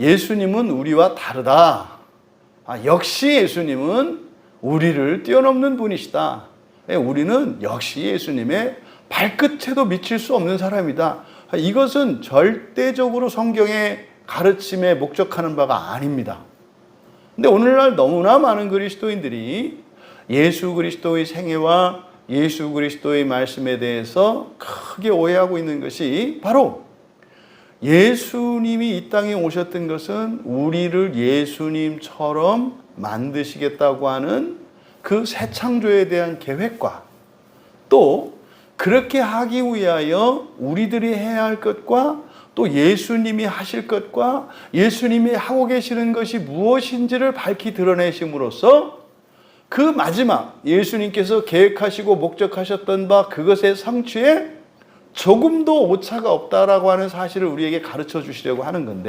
예수님은 우리와 다르다. 아, 역시 예수님은 우리를 뛰어넘는 분이시다. 예, 우리는 역시 예수님의 발끝에도 미칠 수 없는 사람이다. 아, 이것은 절대적으로 성경의 가르침에 목적하는 바가 아닙니다. 근데 오늘날 너무나 많은 그리스도인들이 예수 그리스도의 생애와 예수 그리스도의 말씀에 대해서 크게 오해하고 있는 것이 바로 예수님이 이 땅에 오셨던 것은 우리를 예수님처럼 만드시겠다고 하는 그 새 창조에 대한 계획과 또 그렇게 하기 위하여 우리들이 해야 할 것과 또 예수님이 하실 것과 예수님이 하고 계시는 것이 무엇인지를 밝히 드러내심으로써 그 마지막 예수님께서 계획하시고 목적하셨던 바 그것의 성취에 조금도 오차가 없다라고 하는 사실을 우리에게 가르쳐 주시려고 하는 건데